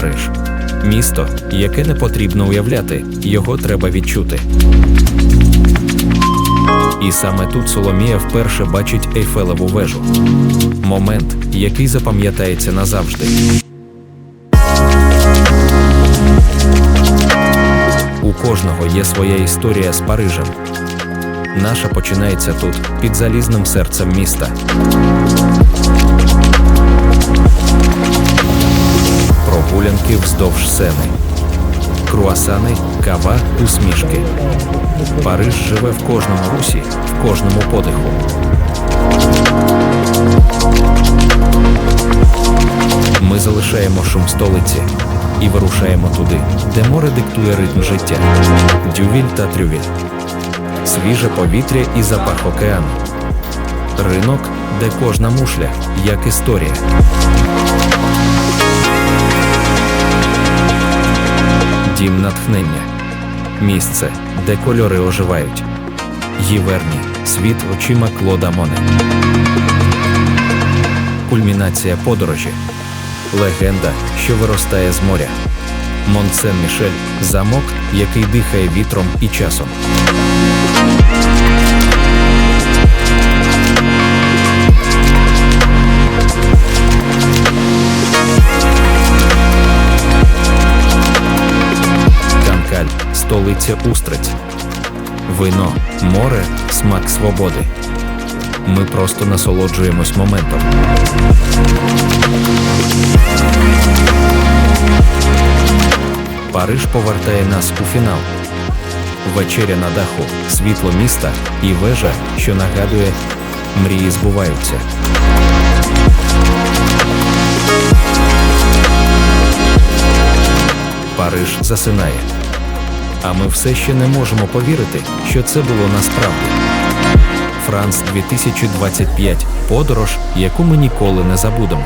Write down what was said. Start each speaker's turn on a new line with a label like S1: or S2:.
S1: Париж. Місто, яке не потрібно уявляти, його треба відчути. І саме тут Соломія вперше бачить Ейфелеву вежу. Момент, який запам'ятається назавжди. У кожного є своя історія з Парижем. Наша починається тут, під залізним серцем міста. Прогулянки вздовж сени. Круасани, кава, усмішки. Париж живе в кожному русі, в кожному подиху. Ми залишаємо шум столиці і вирушаємо туди, де море диктує ритм життя. Дювіль та трювіль. Свіже повітря і запах океану. Ринок, де кожна мушля, як історія. Натхнення. Місце, де кольори оживають. Гіверні. Світ очима Клода Моне. Кульмінація подорожі. Легенда, що виростає з моря. Монсен Мішель замок, який дихає вітром і часом. Столиця устриць. Вино, море, смак свободи. Ми просто насолоджуємось моментом. Париж повертає нас у фінал. Вечеря на даху, світло міста і вежа, що нагадує, мрії збуваються. Париж засинає. А ми все ще не можемо повірити, що це було насправді. Франц 2025 подорож, яку ми ніколи не забудемо.